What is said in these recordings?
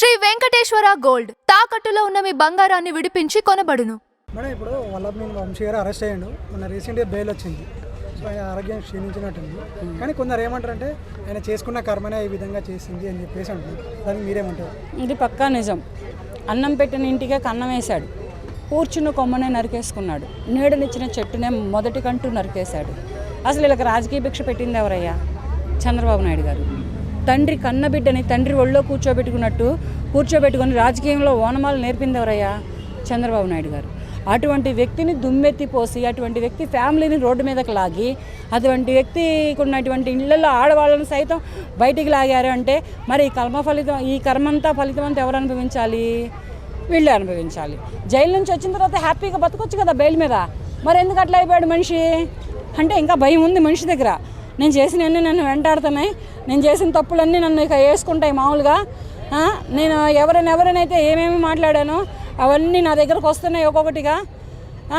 Shri Venkateswara gold. తాకట్టులో ఉన్న మీ బంగారాన్ని విడిపించి కొనబడును. మేడం ఇప్పుడు వల్లభనేని వంశీ గారు అరెస్ట్ అయ్యాడు. మొన్న రీసెంట్గా బెయిల్ వచ్చింది. సో ఆయన ఆరోగ్యం క్షీణించినట్టుంది. కానీ కొందరు ఏమంటారంటే ఆయన చేసుకున్న కర్మనే ఈ విధంగా చేసింది అని చెప్పేసి అంటున్నారు. దానికి మీరేమంటారు? ఇది పక్కా నిజం. అన్నం పెట్టిన ఇంటికే కన్నం వేశాడు. కూర్చున్న కొమ్మనే నరికేసుకున్నాడు. నీడనిచ్చిన చెట్టునే మొదటి కంటూ నరికేశాడు. అసలు వీళ్ళకి రాజకీయ భిక్ష పెట్టింది ఎవరయ్యా? చంద్రబాబు నాయుడు గారు. తండ్రి కన్న బిడ్డని తండ్రి ఒళ్ళో కూర్చోబెట్టుకున్నట్టు కూర్చోబెట్టుకొని రాజకీయంలో ఓనమాలు నేర్పింది ఎవరయ్యా చంద్రబాబు నాయుడు గారు. అటువంటి వ్యక్తిని దుమ్మెత్తి పోసి అటువంటి వ్యక్తి ఫ్యామిలీని రోడ్డు మీదకి లాగి అటువంటి వ్యక్తికి ఉన్నటువంటి ఇళ్ళలో ఆడవాళ్ళని సైతం బయటికి లాగారు అంటే మరి ఈ కర్మ ఫలితం ఈ కర్మంతా ఫలితం అంతా ఎవరు అనుభవించాలి? వీళ్ళే అనుభవించాలి. జైలు నుంచి వచ్చిన తర్వాత హ్యాపీగా బతకొచ్చు కదా బెయిల్ మీద? మరి ఎందుకు అట్లా అయిపోయాడు మనిషి? అంటే ఇంకా భయం ఉంది మనిషి దగ్గర. నేను చేసినవన్నీ నన్ను వెంటాడుతున్నాయి. నేను చేసిన తప్పులన్నీ నన్ను ఇక వేసుకుంటాయి మామూలుగా. నేను ఎవరైనా ఎవరైనైతే ఏమేమి మాట్లాడానో అవన్నీ నా దగ్గరకు వస్తున్నాయి ఒక్కొక్కటిగా.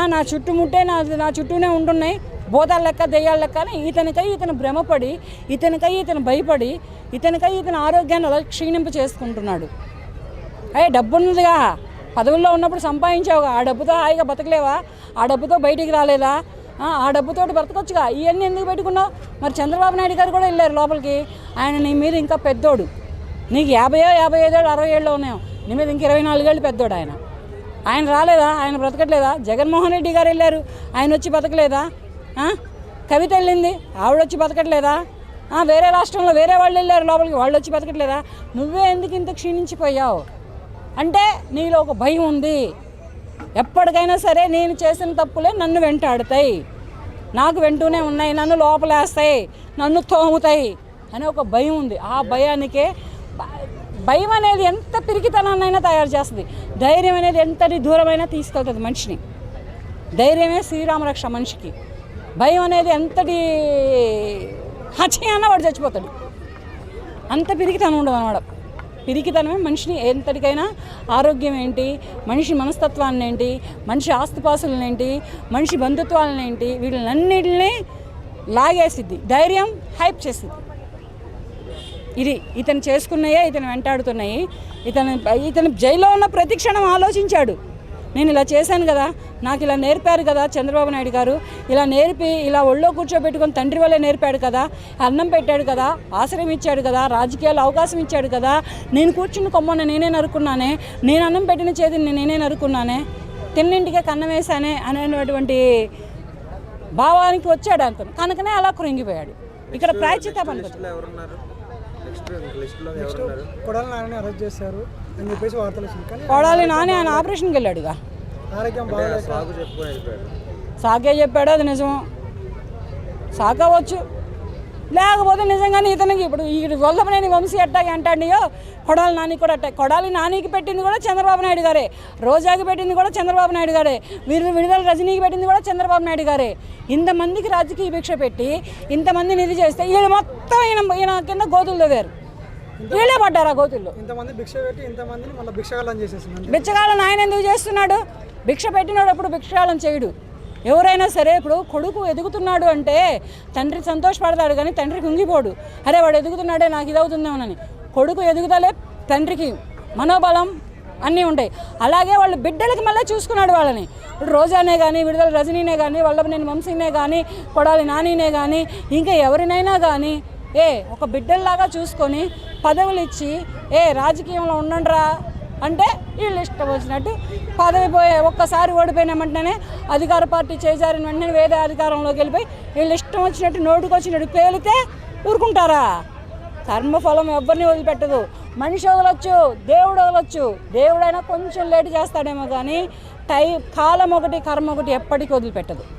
నా చుట్టుముట్టే నా నా చుట్టూనే ఉంటున్నాయి. భూతాల లెక్క దెయ్యాల లెక్క అని ఇతనికై ఇతను భ్రమపడి ఇతనికై ఇతను భయపడి ఇతనికై ఇతని ఆరోగ్యాన్ని అలా క్షీణింప చేసుకుంటున్నాడు. అయ్యే డబ్బున్నదిగా. పదవుల్లో ఉన్నప్పుడు సంపాదించావుగా. ఆ డబ్బుతో హాయిగా బతకలేవా? ఆ డబ్బుతో బయటికి రాలేదా? ఆ, ఆ డబ్బుతోటి బ్రతకొచ్చుగా. ఇవన్నీ ఎందుకు పెట్టుకున్నావు? మరి చంద్రబాబు నాయుడు గారు కూడా వెళ్ళారు లోపలికి. ఆయన నీ మీద ఇంకా పెద్దోడు. నీకు యాభైయో యాభై ఐదేళ్ళు అరవై ఏళ్ళు ఉన్నాయో. నీ మీద ఇంక ఇరవై నాలుగేళ్ళు పెద్దోడు ఆయన. ఆయన రాలేదా? ఆయన బ్రతకట్లేదా? జగన్మోహన్ రెడ్డి గారు వెళ్ళారు. ఆయన వచ్చి బతకలేదా కవిత వెళ్ళింది. ఆవిడ వచ్చి బతకట్లేదా వేరే రాష్ట్రంలో వేరే వాళ్ళు వెళ్ళారు లోపలికి. వాళ్ళు వచ్చి బతకట్లేదా నువ్వే ఎందుకు ఇంత క్షీణించిపోయావు? అంటే నీలో ఒక భయం ఉంది. ఎప్పటికైనా సరే నేను చేసిన తప్పులే నన్ను వెంటాడతాయి. నాకు వెంటూనే ఉన్నాయి. నన్ను లోపలేస్తాయి. నన్ను తోముతాయి. అనే ఒక భయం ఉంది. ఆ భయానికే భయం అనేది ఎంత పిరికితనాన్నైనా తయారు చేస్తుంది. ధైర్యం అనేది ఎంతటి దూరమైనా తీసుకెళ్తుంది మనిషిని. ధైర్యమే శ్రీరామరక్ష మనిషికి. భయం అనేది ఎంతటి హచి అన్న వాడు చచ్చిపోతాడు. అంత పిరికితనం ఉండదు అనమాట పిరికితనమే మనిషిని ఎంతటికైనా ఆరోగ్యం ఏంటి మనిషి మనస్తత్వాన్ని ఏంటి మనిషి ఆస్తిపాసులను ఏంటి మనిషి బంధుత్వాలను ఏంటి వీళ్ళన్నిటిని లాగేసిద్ది. ధైర్యం హైప్ చేసిద్ది. ఇది ఇతను చేసుకున్నాయే ఇతను వెంటాడుతున్నాయి. ఇతను ఇతను జైల్లో ఉన్న ప్రతి క్షణం ఆలోచించాడు. నేను ఇలా చేశాను కదా నాకు ఇలా నేర్పారు కదా చంద్రబాబు నాయుడు గారు ఇలా నేర్పి ఇలా ఒళ్ళో కూర్చోబెట్టుకొని తండ్రి వల్లే నేర్పాడు కదా అన్నం పెట్టాడు కదా ఆశ్రయం ఇచ్చాడు కదా రాజకీయాలు అవకాశం ఇచ్చాడు కదా నేను కూర్చుని కొమ్మని నేనే నరుకున్నానే నేను అన్నం పెట్టిన చేతిని నేనే నరుకున్నానే తిన్నింటికే కన్నం వేశానే అనేటువంటి భావానికి వచ్చాడు అతను కనుకనే అలా కృంగిపోయాడు. ఇక్కడ ప్రాయచిత పనులు కొడాలి నాయని అరెస్ట్ చేశారు అని చెప్పేసి వార్తలు వచ్చింది కానీ కొడాలి నాని ఆయన ఆపరేషన్కి వెళ్ళాడుగా. ఆరోగ్యం అంటే బాగాలేక సాగు చెప్పాడు అది నిజం. సాకవచ్చు లేకపోతే నిజంగానే ఇతనికి ఇప్పుడు ఈ వల్లభనేని వంశీ అట్టాగి అంటాడియో కొడాలి నాని కూడా అట్టాగి కొడాలి నానికి పెట్టింది కూడా చంద్రబాబు నాయుడు గారే. రోజాకి పెట్టింది కూడా చంద్రబాబు నాయుడు గారే. వీరు విడుదల రజనీకి పెట్టింది కూడా చంద్రబాబు నాయుడు గారే. ఇంతమందికి రాజకీయ భిక్ష పెట్టి ఇంతమంది నిధి చేస్తే వీళ్ళు మొత్తం ఈయన ఈయన కింద గోతులు తవ్వారు వీళ్ళే పడ్డారు ఆ గోతుల్లో. ఇంతమంది భిక్ష పెట్టి ఇంతమందిని మళ్ళీ ఆయన ఎందుకు చేస్తున్నాడు? భిక్ష పెట్టినాడు అప్పుడు భిక్షగాలం చేయడు. ఎవరైనా సరే ఇప్పుడు కొడుకు ఎదుగుతున్నాడు అంటే తండ్రి సంతోషపడతాడు కానీ తండ్రి కుంగిపోడు. అరే వాడు ఎదుగుతున్నాడే నాకు ఇది కొడుకు ఎదుగుదలే తండ్రికి మనోబలం అన్నీ ఉంటాయి. అలాగే వాళ్ళు బిడ్డలకి మళ్ళీ చూసుకున్నాడు వాళ్ళని. ఇప్పుడు రోజానే కానీ విడుదల రజనీనే కానీ వల్లభనేని వంశీనే కానీ కొడాలి నానినే కానీ ఇంకా ఎవరినైనా కానీ ఏ ఒక బిడ్డల్లాగా చూసుకొని పదవులు ఇచ్చి ఏ రాజకీయంలో ఉండండిరా అంటే వీళ్ళు ఇష్టం వచ్చినట్టు పదవి పోయే ఒక్కసారి ఓడిపోయినామంటేనే అధికార పార్టీ చేశారని వెంటనే వేరే అధికారంలోకి వెళ్ళిపోయి వీళ్ళు ఇష్టం వచ్చినట్టు నోటుకు వచ్చినట్టు పేలితే ఊరుకుంటారా? కర్మఫలం ఎవరిని వదిలిపెట్టదు. మనిషి వదలొచ్చు దేవుడు వదలొచ్చు. దేవుడైనా కొంచెం లేట్ చేస్తాడేమో కానీ టై కాలం ఒకటి కర్మ ఒకటి ఎప్పటికీ వదిలిపెట్టదు.